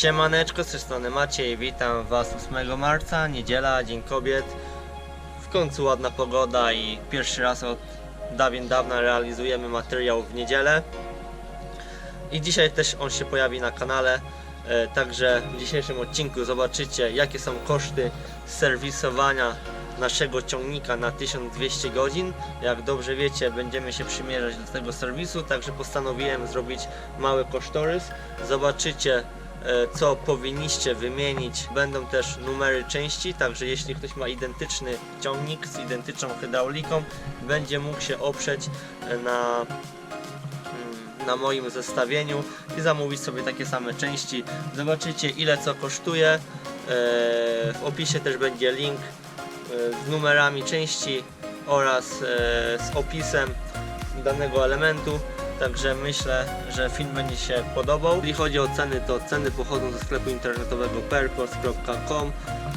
Siemaneczko, z tej strony Maciej, witam Was 8 marca, niedziela, Dzień Kobiet. W końcu ładna pogoda i pierwszy raz od dawien dawna realizujemy materiał w niedzielę. I dzisiaj też on się pojawi na kanale, e, także w dzisiejszym odcinku zobaczycie jakie są koszty serwisowania naszego ciągnika na 1200 godzin. Jak dobrze wiecie, będziemy się przymierzać do tego serwisu, także postanowiłem zrobić mały kosztorys. Zobaczycie co powinniście wymienić. Będą też numery części, także jeśli ktoś ma identyczny ciągnik z identyczną hydrauliką, będzie mógł się oprzeć e, na mm, na moim zestawieniu i zamówić sobie takie same części. Zobaczycie ile co kosztuje. E, W opisie też będzie link e, z numerami części oraz e, z opisem danego elementu. Także myślę, że film będzie się podobał. Jeśli chodzi o ceny, to ceny pochodzą ze sklepu internetowego perkos.com.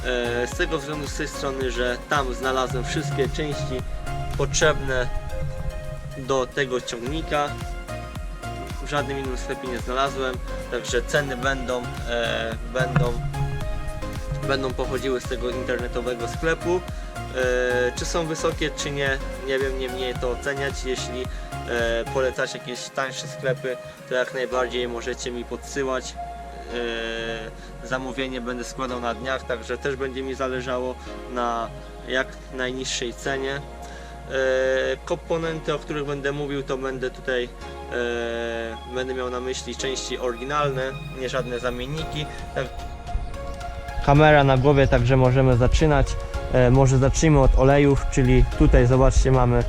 E, Z tego względu z tej strony, że tam znalazłem wszystkie części potrzebne do tego ciągnika w żadnym innym sklepie nie znalazłem, także ceny będą, e, będą, będą pochodziły z tego internetowego sklepu. E, czy są wysokie, czy nie, nie wiem, nie mnie to oceniać. Jeśli e, polecacie jakieś tańsze sklepy, to jak najbardziej możecie mi podsyłać. E, zamówienie będę składał na dniach, także też będzie mi zależało na jak najniższej cenie. E, komponenty, o których będę mówił, to będę tutaj e, będę miał na myśli części oryginalne, nie żadne zamienniki. Tak. Kamera na głowie, także możemy zaczynać. E, może zacznijmy od olejów, czyli tutaj zobaczcie mamy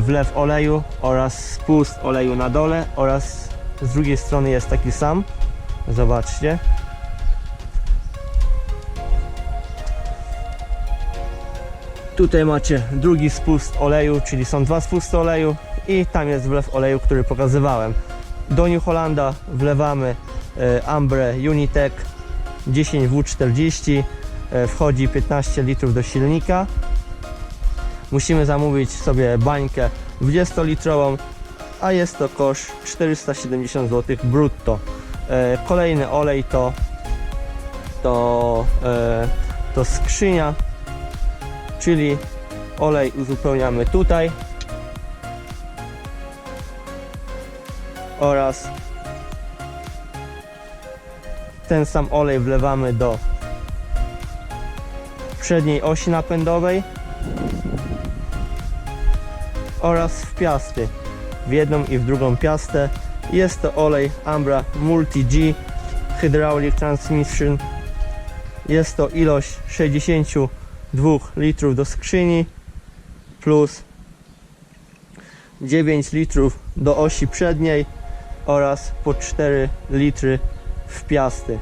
wlew oleju oraz spust oleju na dole oraz z drugiej strony jest taki sam. Zobaczcie. Tutaj macie drugi spust oleju, czyli są dwa spusty oleju i tam jest wlew oleju, który pokazywałem. Do New Hollanda wlewamy e, Ambre Unitec 10W40, e, wchodzi 15 litrów do silnika. Musimy zamówić sobie bańkę 20-litrową, a jest to koszt 470 zł brutto. E, Kolejny olej to to, e, to skrzynia czyli olej uzupełniamy tutaj oraz ten sam olej wlewamy do przedniej osi napędowej oraz w piasty w jedną i w drugą piastę jest to olej Ambra Multi G Hydraulic Transmission jest to ilość 60 2 litrów do skrzyni plus 9 litrów do osi przedniej oraz po 4 litry w piasty.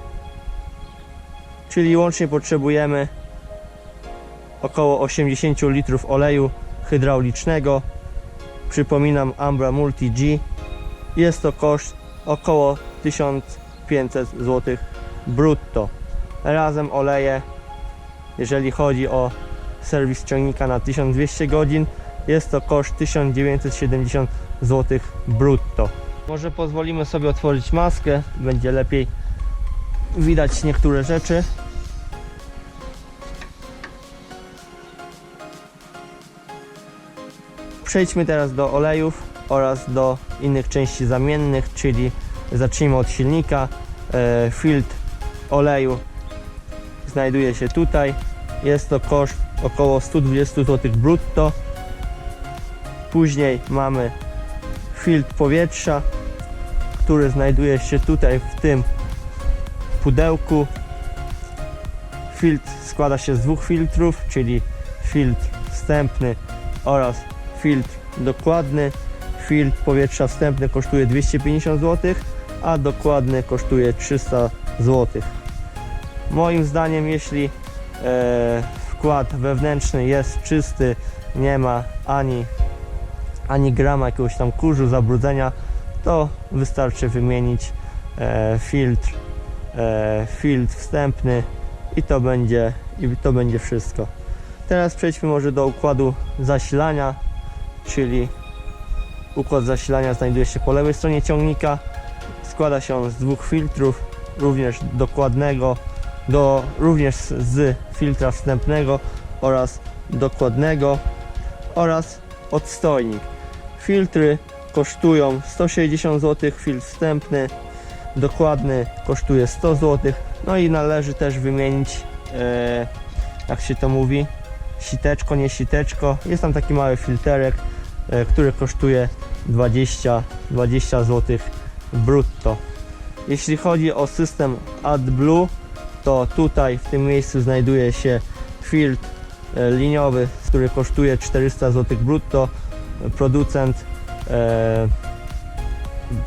Czyli łącznie potrzebujemy około 80 litrów oleju hydraulicznego. Przypominam Ambra Multi G. Jest to koszt około 1500 zł brutto. Razem oleje jeżeli chodzi o serwis ciągnika na 1200 godzin jest to koszt 1970 zł brutto. Może pozwolimy sobie otworzyć maskę, będzie lepiej widać niektóre rzeczy. Przejdźmy teraz do olejów oraz do innych części zamiennych, czyli zacznijmy od silnika. E, Filtr oleju znajduje się tutaj. Jest to koszt około 120 zł brutto. Później mamy filtr powietrza, który znajduje się tutaj w tym pudełku. Filtr składa się z dwóch filtrów, czyli filtr wstępny oraz filtr dokładny. Filtr powietrza wstępny kosztuje 250 zł, a dokładny kosztuje 300 zł. Moim zdaniem, jeśli e, wkład wewnętrzny jest czysty, nie ma ani, ani grama jakiegoś tam kurzu, zabrudzenia, to wystarczy wymienić e, filtr, e, filtr wstępny i to będzie i to będzie wszystko. Teraz przejdźmy może do układu zasilania, czyli układ zasilania znajduje się po lewej stronie ciągnika. Składa się on z dwóch filtrów, również dokładnego, do, również z- filtra wstępnego oraz dokładnego oraz odstojnik. Filtry kosztują 160 zł, filtr wstępny dokładny kosztuje 100 zł. No i należy też wymienić, e, jak się to mówi, siteczko, nie siteczko. Jest tam taki mały filterek, e, który kosztuje 20, 20 zł brutto. Jeśli chodzi o system AdBlue, to tutaj w tym miejscu znajduje się filtr e, liniowy, który kosztuje 400 zł brutto. Producent, e,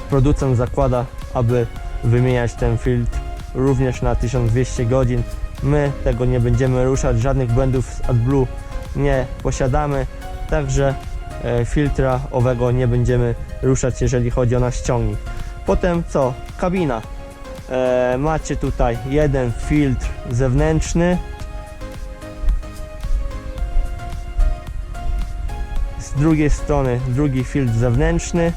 producent zakłada, aby wymieniać ten filtr również na 1200 godzin. My tego nie będziemy ruszać, żadnych błędów z AdBlue nie posiadamy, także filtra owego nie będziemy ruszać, jeżeli chodzi o nasz ciągnik. Potem co? Kabina. E, macie tutaj jeden filtr zewnętrzny. Z drugiej strony drugi filtr zewnętrzny.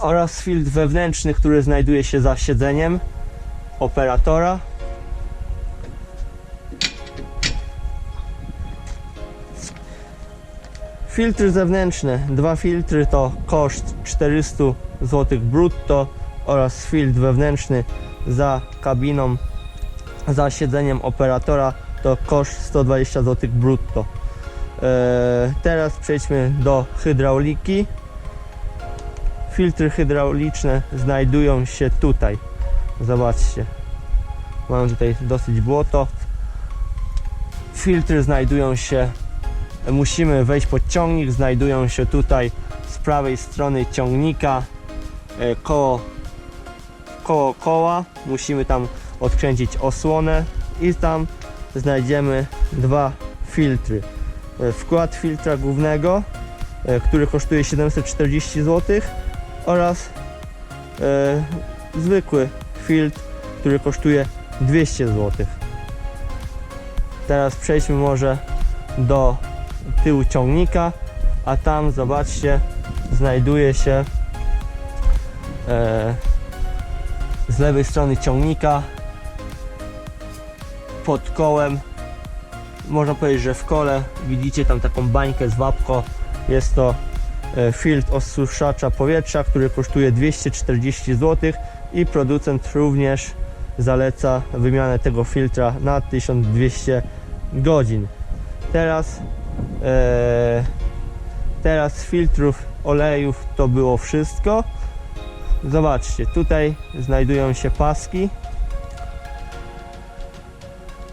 oraz filtr wewnętrzny, który znajduje się za siedzeniem operatora. Filtry zewnętrzne, dwa filtry to koszt 400 zł brutto oraz filtr wewnętrzny za kabiną, za siedzeniem operatora to koszt 120 zł brutto. Eee, teraz przejdźmy do hydrauliki. Filtry hydrauliczne znajdują się tutaj. Zobaczcie. Mamy tutaj dosyć błoto. Filtry znajdują się. Musimy wejść pod ciągnik. Znajdują się tutaj z prawej strony ciągnika e, koło, koło koła. Musimy tam odkręcić osłonę i tam znajdziemy dwa filtry. E, Wkład filtra głównego, e, który kosztuje 740 zł oraz zwykły filtr, który kosztuje 200 zł. Teraz przejdźmy może do tyłu ciągnika, a tam zobaczcie, znajduje się e, z lewej strony ciągnika pod kołem można powiedzieć, że w kole widzicie tam taką bańkę z wapko jest to e, filtr osuszacza powietrza, który kosztuje 240 zł i producent również zaleca wymianę tego filtra na 1200 godzin. Teraz teraz z filtrów olejów to było wszystko. Zobaczcie, tutaj znajdują się paski.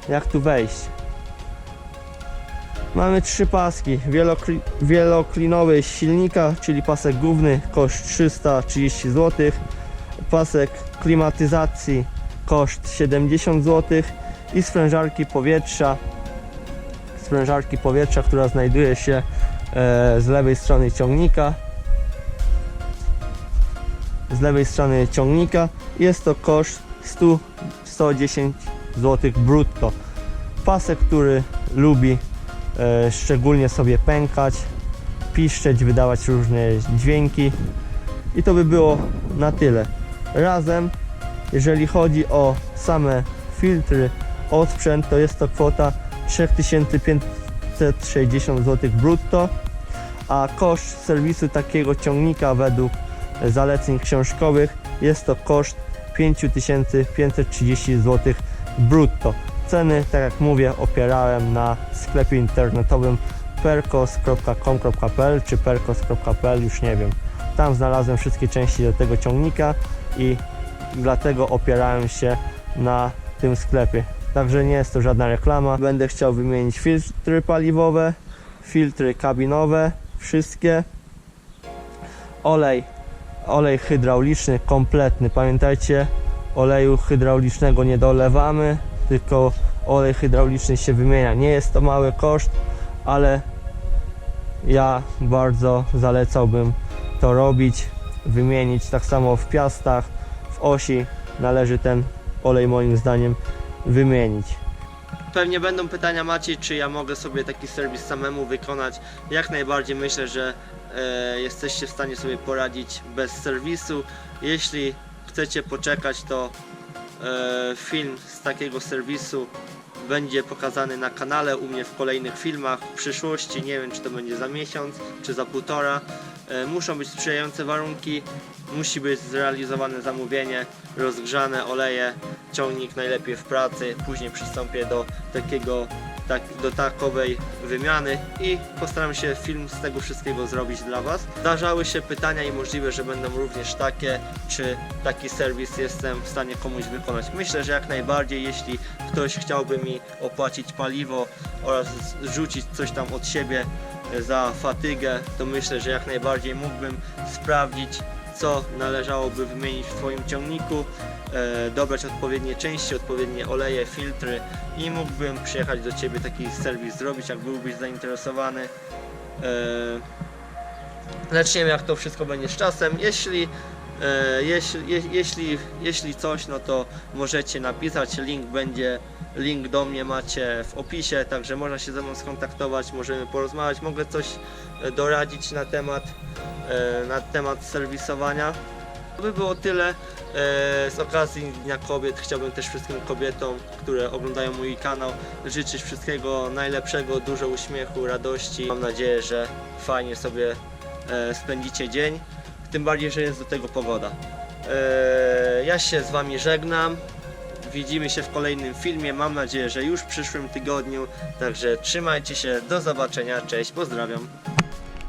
Jak tu wejść? Mamy trzy paski. Wielokli, wieloklinowy silnika, czyli pasek główny, koszt 330 zł. Pasek klimatyzacji, koszt 70 zł. I sprężarki powietrza, sprężarki powietrza, która znajduje się e, z lewej strony ciągnika. Z lewej strony ciągnika jest to koszt 100, 110 zł brutto. Pasek, który lubi e, szczególnie sobie pękać, piszczeć, wydawać różne dźwięki. I to by było na tyle. Razem, jeżeli chodzi o same filtry, odsprzęt, to jest to kwota 3560 zł brutto, a koszt serwisu takiego ciągnika według zaleceń książkowych jest to koszt 5530 zł brutto. Ceny, tak jak mówię, opierałem na sklepie internetowym perkos.com.pl czy perkos.pl, już nie wiem. Tam znalazłem wszystkie części do tego ciągnika i dlatego opierałem się na tym sklepie. Także nie jest to żadna reklama. Będę chciał wymienić filtry paliwowe, filtry kabinowe, wszystkie. Olej, olej hydrauliczny kompletny. Pamiętajcie, oleju hydraulicznego nie dolewamy, tylko olej hydrauliczny się wymienia. Nie jest to mały koszt, ale ja bardzo zalecałbym to robić, wymienić. Tak samo w piastach, w osi należy ten olej moim zdaniem wymienić. Pewnie będą pytania Maciej, czy ja mogę sobie taki serwis samemu wykonać. Jak najbardziej myślę, że e, jesteście w stanie sobie poradzić bez serwisu. Jeśli chcecie poczekać, to e, film z takiego serwisu będzie pokazany na kanale u mnie w kolejnych filmach w przyszłości. Nie wiem, czy to będzie za miesiąc, czy za półtora. E, muszą być sprzyjające warunki, musi być zrealizowane zamówienie, rozgrzane oleje, ciągnik najlepiej w pracy. Później przystąpię do takiego, tak, do takowej wymiany i postaram się film z tego wszystkiego zrobić dla Was. Zdarzały się pytania i możliwe, że będą również takie, czy taki serwis jestem w stanie komuś wykonać. Myślę, że jak najbardziej, jeśli ktoś chciałby mi opłacić paliwo oraz rzucić coś tam od siebie za fatygę, to myślę, że jak najbardziej mógłbym sprawdzić, co należałoby wymienić w Twoim ciągniku, e, dobrać odpowiednie części, odpowiednie oleje, filtry i mógłbym przyjechać do Ciebie taki serwis zrobić, jak byłbyś zainteresowany. E, lecz nie wiem, jak to wszystko będzie z czasem. Jeśli E, jeśli, je, jeśli, jeśli coś, no to możecie napisać, link będzie, link do mnie macie w opisie, także można się ze mną skontaktować, możemy porozmawiać, mogę coś e, doradzić na temat, e, na temat serwisowania. To by było tyle. E, Z okazji Dnia Kobiet chciałbym też wszystkim kobietom, które oglądają mój kanał, życzyć wszystkiego najlepszego, dużo uśmiechu, radości. Mam nadzieję, że fajnie sobie spędzicie dzień, tym bardziej, że jest do tego pogoda. Ja się z Wami żegnam. Widzimy się w kolejnym filmie. Mam nadzieję, że już w przyszłym tygodniu. Także trzymajcie się. Do zobaczenia. Cześć. Pozdrawiam.